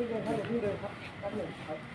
这边还有ด้还ห้เ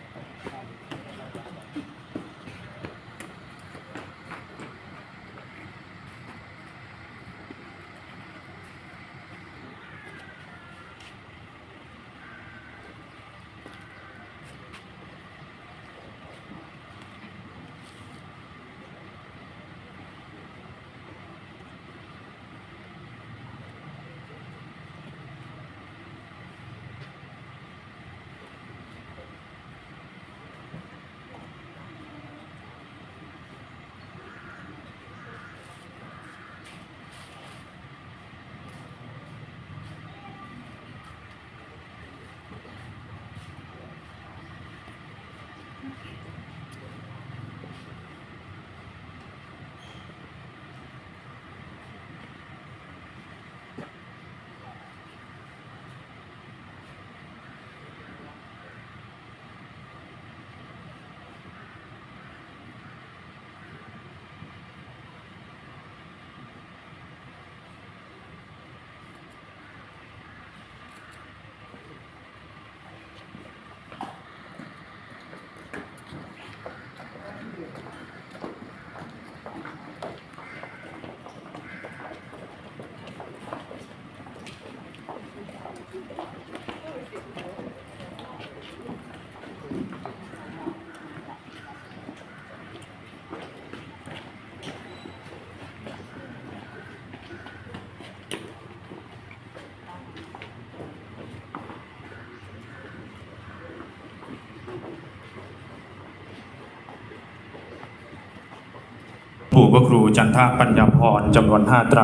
ผู้พระครูจันทปัญญาพรจำนวนห้าไตร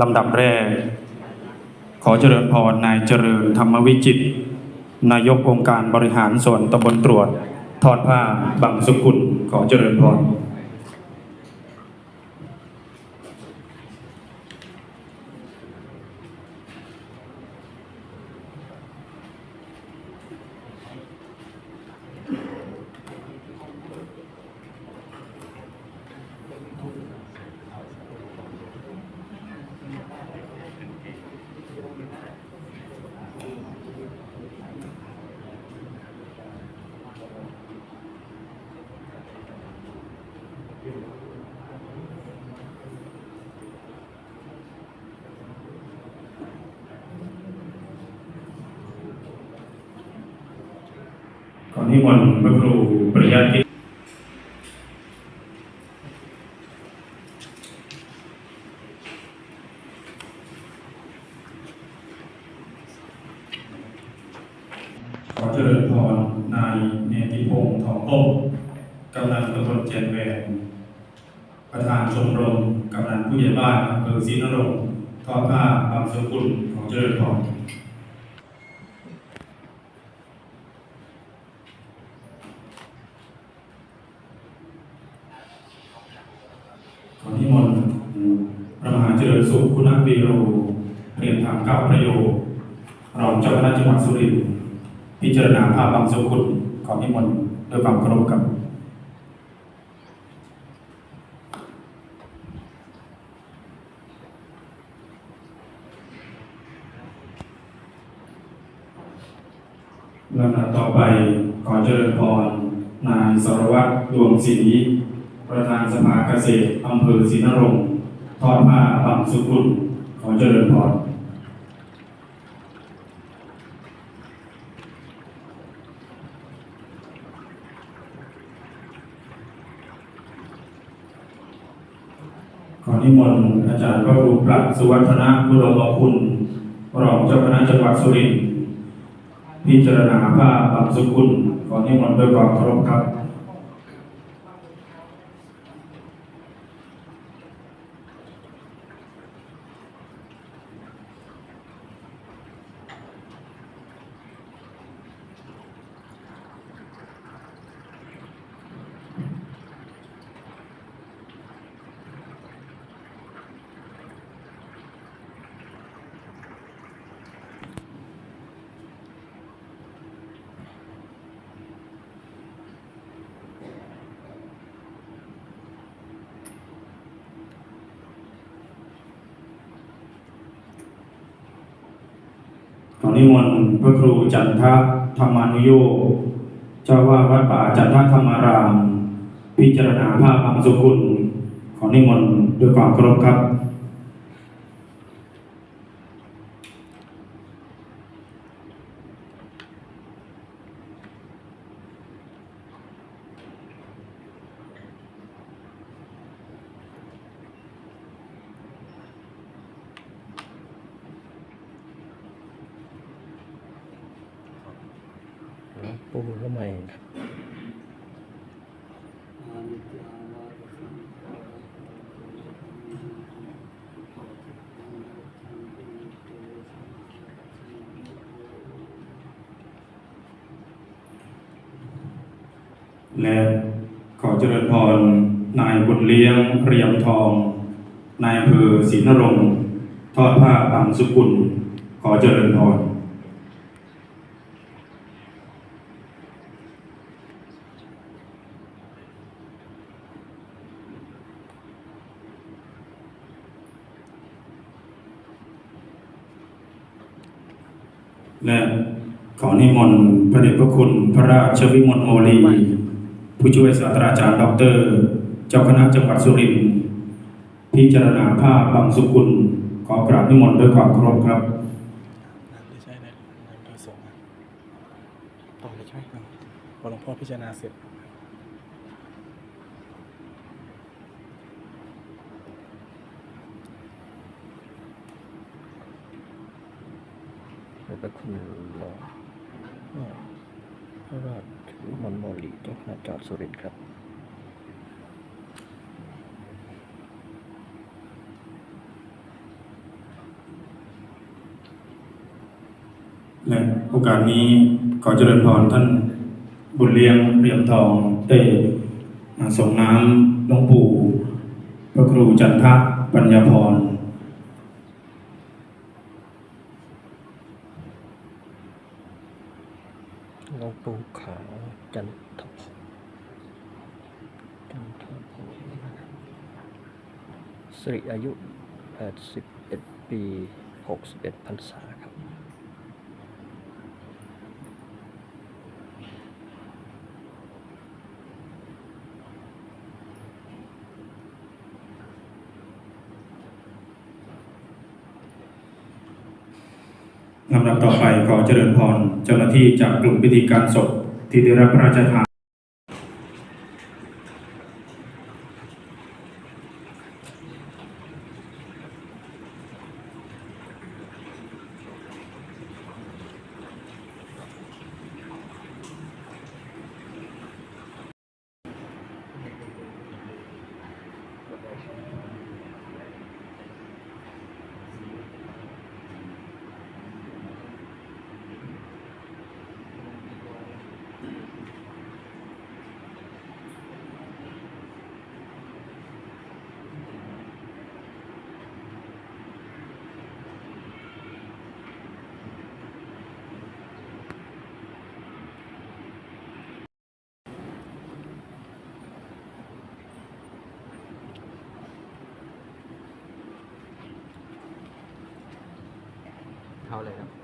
ลำดับแรก ขอเจริญพรนายเจริญธรรมวิจิต นายกองค์การบริหารส่วนตำบลตรวจ ทอดผ้าบางสุกุลขอเจริญพร ขอ นิมนต์พระครูปริยัติขอเจริญพรนายเนติพงษ์ทองต้มกำนันตำบลเจนแวนประธานชมรมกำนันผู้ใหญ่บ้านอำเภอศรีนรงค์ทอดผ้าบางสกุลขอเจริญพร ขอนิมนต์พระมหาเจริญสุข คุณวีโรเรียนถามเก้าประโยครองเจ้าคณะจังหวัดสุรินทร์พิจารณาภาพบางสกุลขอนิมนต์ด้วยความเคารพครับลำดับต่อไปขอเจริญพร นายสรวัตรดวงศรีประธานสภาเกษตรอำเภอศรีนรงค์ ทอดผ้าบังสุกุลขอเจริญพรขอนิมนต์อาจารย์พระครูปรัชสุวัฒนะบุรมคุณรองเจ้าคณะจังหวัดสุรินทร์พิจารณาผ้าบางสุกุลขอนิมนต์ด้วยความเคารพครับ นิมนต์พระครูจันทะธรรมานุโยคเจ้าว่าวัดป่าจันทธรรมาราม พิจารณาภาพอังสุกุล ขอนิมนต์ด้วยความเคารพครับ ปูละไมและขอเจริญพร นายบุญเลี้ยงเรียมทอง นายอำเภอศรีนรงค์ทอดผ้าอังสุกุล ขอเจริญพร และ ขอนิมนต์พระเดชพระคุณพระราชวิมลโมลี ผู้ช่วยศาสตราจารย์ดอกเตอรเจ้าคณะจังหวัดสุรินทร์พิจารณาภาพบางสุกุล ขอกราบนิมนต์ด้วยความเคารพครับไม่ใช่นะน้ำที่สงฆ์ต่อเลยใช่ไหมพอหลวงพ่อพิจารณาเสร็จขอบพระคุณหลวง พ่อพระราชวิมลโมลีเจ้าคณะจังหวัดสุรินทร์ครับและโอกาสนี้ขอเจริญพรท่านบุญเลี้ยงเรียมทองได้ส่งน้ำหลวงปู่ พระครูจันทะปัญญาพร ภูเขาวจันทพจันทพสิริอายุ 81 ปี 61พรรษาครับ ลำดับต่อไป ขอเจริญพรเจ้าหน้าที่จากกลุ่มพิธีการศพที่ได้รับพระราชทาน 好你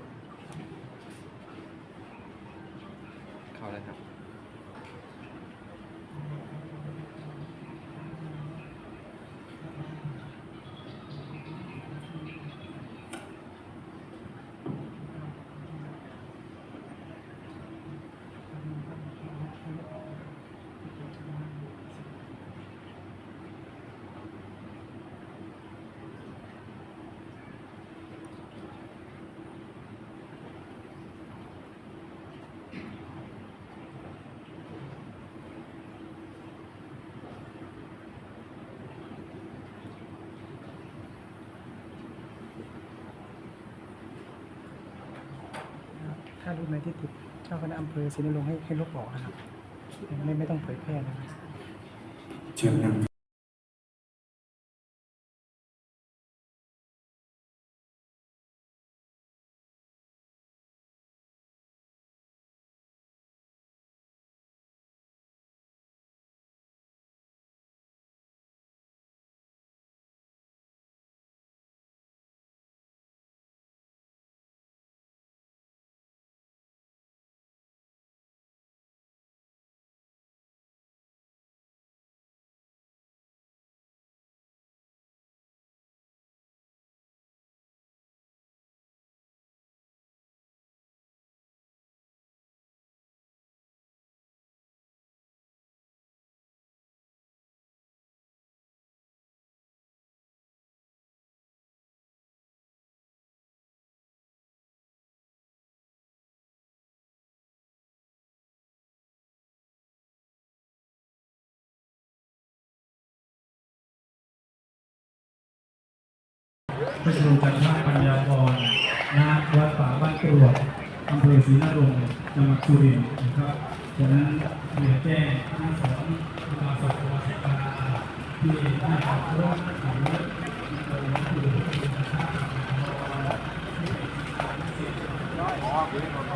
ถ้ารูปไหนที่ติดเจ้าคณะอำเภอศรีนรงค์ให้ให้ลบออกนะครับไม่ไม่ต้องเผยแพร่นะครับ เชิญนำ ระครูจันทปัญญาพรณวัดป่าบ้านกรวดอำเภอศรีนรงค์จังหวัดสุรินทร์นะครับฉะนั้นเรียนแจ้งทั้งสองอุบาสกอุบาสิกาที่ได้ขอรบหรือเ